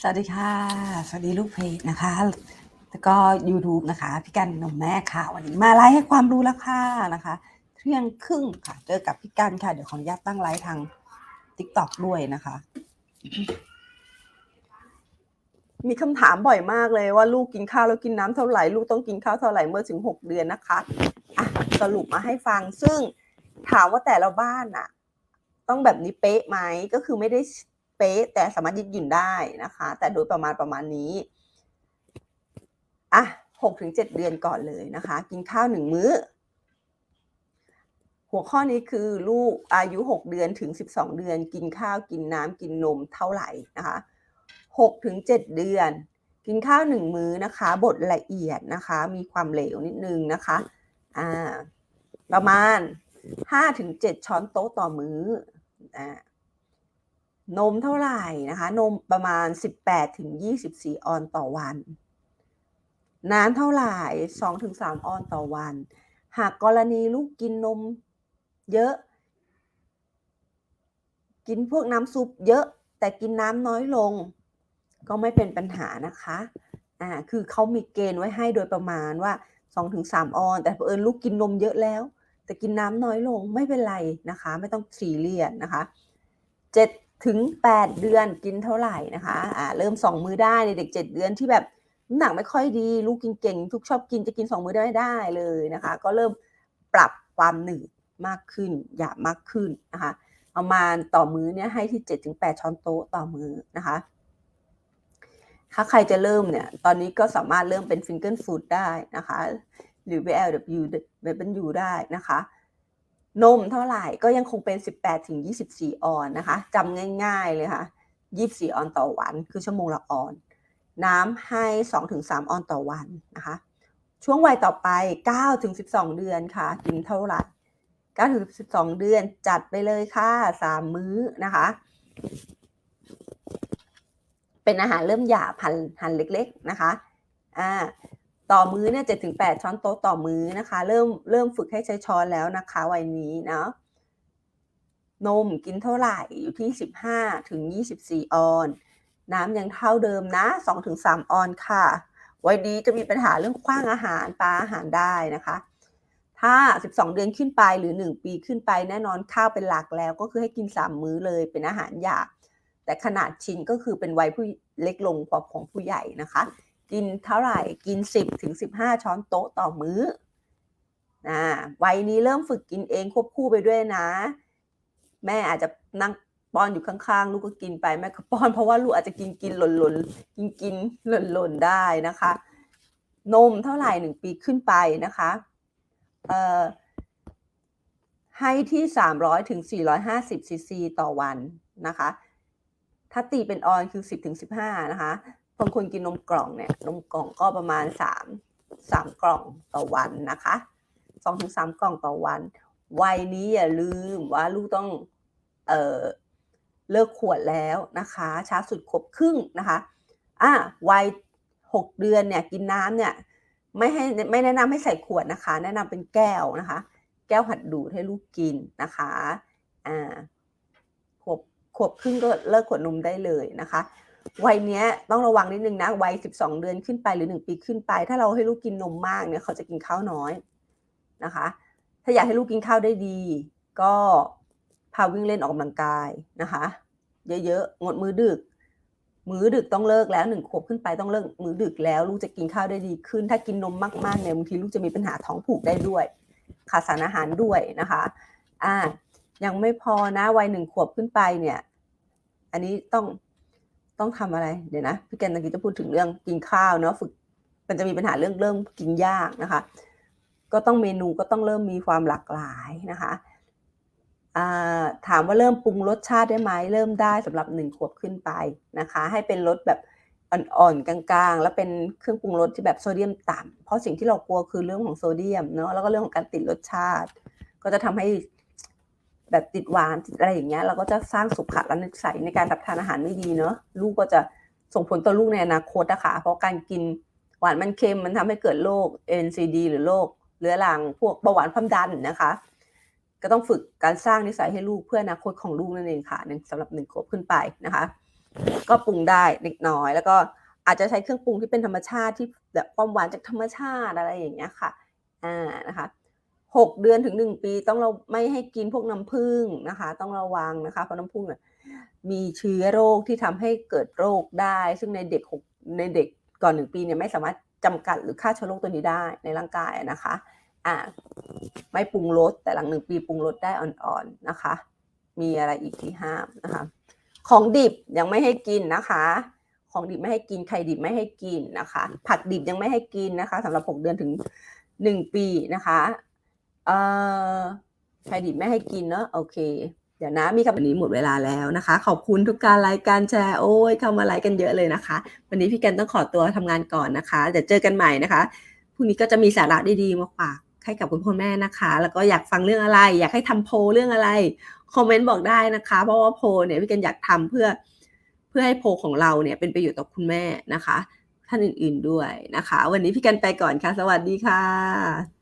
สวัสดีค่ะ สวัสดีลูกเพจนะคะ แล้วก็ YouTube นะคะ พี่กันนมแม่ค่ะ วันนี้มาไลฟ์ให้ความรู้แล้วค่ะนะคะ เที่ยงครึ่งค่ะ เจอกับพี่กันค่ะ เดี๋ยวขออนุญาตตั้งไลฟ์ทาง TikTok ด้วยนะคะ มีคำถามบ่อยมากเลยว่าลูกกินข้าวแล้วกินน้ำเท่าไหร่ ลูกต้องกินข้าวเท่าไหร่เมื่อถึงหกเดือนนะคะอะสรุปมาให้ฟัง ซึ่งถามว่าแต่ละบ้านอะต้องแบบนี้เป๊ะไหมก็คือไม่ได้ เป๊ะแต่สามารถยืดหยุ่นได้นะคะ แต่โดยประมาณประมาณนี้อะหกถึงเจ็ดเดือนก่อนเลยนะคะ กินข้าวหนึ่งมื้อ หัวข้อนี้คือลูกอายุหกเดือนถึงสิบสองเดือน กินข้าวกินน้ำกินนมเท่าไหร่นะคะหกถึงเจ็ดเดือน กินข้าวหนึ่งมื้อนะคะบดละเอียดนะคะ มีความเหลวนิดนึงนะคะอ่าประมาณห้าถึงเจ็ดช้อนโต๊ะต่อมื้ออ่า นมเท่าไหร่นะคะ นมประมาณ 18ถึง24 ออนต่อวัน น้ำเท่าไหร่2ถึง3ออนต่อวัน หากกรณีลูกกินนมเยอะ กินพวกน้ำซุปเยอะแต่กินน้ำน้อยลง ก็ไม่เป็นปัญหานะคะอ่าคือเขามีเกณฑ์ไว้ให้โดยประมาณว่า2ถึง3ออน แต่เอิญลูกกินนมเยอะแล้ว แต่กินน้ำน้อยลงไม่เป็นไรนะคะ ไม่ต้องซีเรียสนะคะ7 ถึง 8 เดือนกินเท่าไหร่นะคะอ่าเริ่ม 2 มื้อได้ในเด็ก 7 เดือนที่แบบน้ำหนักไม่ค่อยดีลูกกินเก่ง ทุกชอบกินจะกิน 2 มื้อได้ไม่ได้เลยนะคะ ก็เริ่มปรับความหนืดมากขึ้นหยาบมากขึ้นนะคะประมาณต่อมื้อเนี่ยให้ที่ 7-8 ช้อนโต๊ะต่อมื้อนะคะถ้าใครจะเริ่มเนี่ย ตอนนี้ก็สามารถเริ่มเป็นฟิงเกิลฟูดได้นะคะ หรือ BLW แบบเป็นยูได้นะคะ นมเท่าไหร่ก็ยังคงเป็น 18ถึง24 ออนนะคะจำง่าย ๆเลยค่ะ 24 ออนต่อวัน คือชั่วโมงละออน น้ำให้ 2 ถึง 3 ออนต่อวันนะคะ ช่วงวัยต่อไป 9 ถึง 12 เดือนค่ะ กินเท่าไหร่ 9 ถึง 12 เดือนจัดไปเลยค่ะ 3 มื้อนะคะ เป็นอาหารเริ่มหยาบหั่นหั่นเล็ก ๆ นะคะ อ่า ต่อมื้อเนี่ยเจ็ดถึงแปดช้อนโต๊ะต่อมื้อนะคะ เริ่มเริ่มฝึกให้ใช้ช้อนแล้วนะคะวัยนี้เนาะนมกินเท่าไหร่อยู่ที่สิบห้าถึงยี่สิบสี่ออน น้ำยังเท่าเดิมนะสองถึงสามออนค่ะ วัยนี้จะมีปัญหาเรื่องคว้างอาหารปลาอาหารได้นะคะ ถ้า 12 เดือนขึ้นไปหรือ 1 ปีขึ้นไปแน่นอนข้าวเป็นหลักแล้ว ก็คือให้กิน 3 มื้อเลยเป็นอาหารหยาบแต่ขนาดชิ้นก็คือเป็นวัยผู้เล็กลงกว่าของผู้ใหญ่นะคะ กินเท่าไหร่กิน 10ถึง15 ช้อนโต๊ะต่อมื้อนะวัยนี้เริ่มฝึกกินเองควบคู่ไปด้วยนะ แม่อาจจะนั่งป้อนอยู่ข้างๆ ลูกก็กินไปแม่ก็ป้อนเพราะว่าลูกอาจจะกินกินหล่นหล่นกินกินหล่นหล่นได้นะคะ นมเท่าไหร่หนึ่งปีขึ้นไปนะคะเอ่อให้ที่ 300ถึง450ซีซีต่อวันนะคะ ถ้าตีเป็นออนคือ 10ถึง15 นะคะ บางคนกินนมกล่องเนี่ยนมกล่องก็ประมาณ3 3กล่องต่อวันนะคะ2ถึง3กล่องต่อวัน วัยนี้อย่าลืมว่าลูกต้องเออเลิกขวดแล้วนะคะ ช้าสุดขวบครึ่งนะคะอะวัย6เดือนเนี่ยกินน้ำเนี่ยไม่ให้ไม่แนะนำให้ใส่ขวดนะคะ แนะนำเป็นแก้วนะคะ แก้วหัดดูดให้ลูกกินนะคะอ่าขวบขวบครึ่งก็เลิกขวดนมได้เลยนะคะ วัยเนี้ยต้องระวังนิดนึงนะวัย12เดือนขึ้นไปหรือ1ปีขึ้นไป ถ้าเราให้ลูกกินนมมากเนี่ยเขาจะกินข้าวน้อยนะคะ ถ้าอยากให้ลูกกินข้าวได้ดี ก็พาวิ่งเล่นออกกำลังกายนะคะ เยอะๆงดมื้อดึก มื้อดึกต้องเลิกแล้วหนึ่งขวบขึ้นไปต้องเลิกมื้อดึกแล้ว ลูกจะกินข้าวได้ดีขึ้น ถ้ากินนมมากๆเนี่ยบางทีลูกจะมีปัญหาท้องผูกได้ด้วยขาดสารอาหารด้วยนะคะอ่ายังไม่พอนะวัยหนึ่งขวบขึ้นไปเนี่ย อันนี้ต้อง ต้องทำอะไรเดี๋ยวนะพี่แกนตะกี้จะพูดถึงเรื่องกินข้าวเนาะฝึก มันจะมีปัญหาเรื่องเริ่มกินยากนะคะ ก็ต้องเมนูก็ต้องเริ่มมีความหลากหลายนะคะถามว่าเริ่มปรุงรสชาติได้ไหมเริ่มได้สำหรับหนึ่งขวบขึ้นไปนะคะ ให้เป็นรสแบบอ่อนๆกลางๆ แล้วเป็นเครื่องปรุงรสที่แบบโซเดียมต่ำเพราะสิ่งที่เรากลัวคือเรื่องของโซเดียมเนาะแล้วก็เรื่องของการติดรสชาติ ก็จะทำให้ แบบติดหวานติดอะไรอย่างเงี้ยเราก็จะสร้างสุขและนิสัยในการรับทานอาหารไม่ดีเนาะลูกก็จะส่งผลต่อลูกในอนาคตนะคะเพราะการกินหวานมันเค็มมันทำให้เกิดโรค NCD หรือโรคเรื้อรังพวกเบาหวานความดันนะคะ ก็ต้องฝึกการสร้างนิสัยให้ลูกเพื่ออนาคตของลูกนั่นเองค่ะหนึ่งสำหรับหนึ่งขวบขึ้นไปนะคะ ก็ปรุงได้เล็กน้อย แล้วก็อาจจะใช้เครื่องปรุงที่เป็นธรรมชาติที่แบบความหวานจากธรรมชาติอะไรอย่างเงี้ยค่ะอ่านะคะ 6เดือนถึง1ปีต้องเราไม่ให้กินพวกน้ำผึ้งนะคะ ต้องระวังนะคะ เพราะน้ำผึ้งเนี่ยมีเชื้อโรคที่ทำให้เกิดโรคได้ ซึ่งในเด็ก6ในเด็กก่อน1ปีเนี่ยไม่สามารถจำกัดหรือฆ่าเชื้อโรคตัวนี้ได้ในร่างกายนะคะอ่าไม่ปรุงรสแต่หลัง1ปีปรุงรสได้อ่อนๆนะคะ มีอะไรอีกที่ห้ามนะคะ ของดิบยังไม่ให้กินนะคะ ของดิบไม่ให้กินไข่ดิบไม่ให้กินนะคะ ผักดิบยังไม่ให้กินนะคะสำหรับ6เดือนถึง1ปีนะคะ เอ่อไข่ดิบไม่ให้กินเนาะโอเค เดี๋ยวนะมีคำวันนี้หมดเวลาแล้วนะคะ ขอบคุณทุกการไลค์การแชร์โอ๊ยเข้ามาไลค์กันเยอะเลยนะคะ วันนี้พี่แกนต้องขอตัวทำงานก่อนนะคะเดี๋ยวเจอกันใหม่นะคะพรุ่งนี้ก็จะมีสาระดีๆมาฝากให้กับคุณพ่อแม่นะคะ แล้วก็อยากฟังเรื่องอะไร อยากให้ทำโพลเรื่องอะไรคอมเมนต์บอกได้นะคะ เพราะว่าโพลเนี่ยพี่แกนอยากทำเพื่อเพื่อให้โพลของเราเนี่ยเป็นประโยชน์ต่อคุณแม่นะคะ ท่านอื่นๆด้วยนะคะ วันนี้พี่แกนไปก่อนค่ะ สวัสดีค่ะ